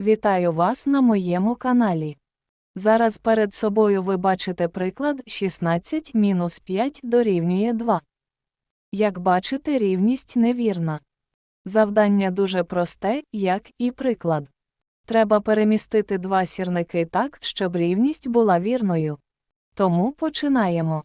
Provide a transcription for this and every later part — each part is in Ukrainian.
Вітаю вас на моєму каналі. Зараз перед собою ви бачите приклад 16 мінус 5 дорівнює 2. Як бачите, рівність невірна. Завдання дуже просте, як і приклад. Треба перемістити два сірники так, щоб рівність була вірною. Тому починаємо.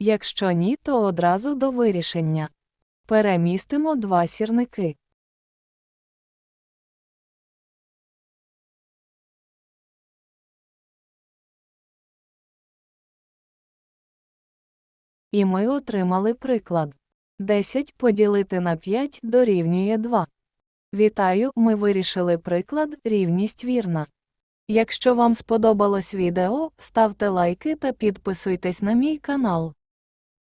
Якщо ні, то одразу до вирішення. Перемістимо два сірники. І ми отримали приклад. 10 поділити на 5 дорівнює 2. Вітаю, ми вирішили приклад рівність вірна. Якщо вам сподобалось відео, ставте лайки та підписуйтесь на мій канал.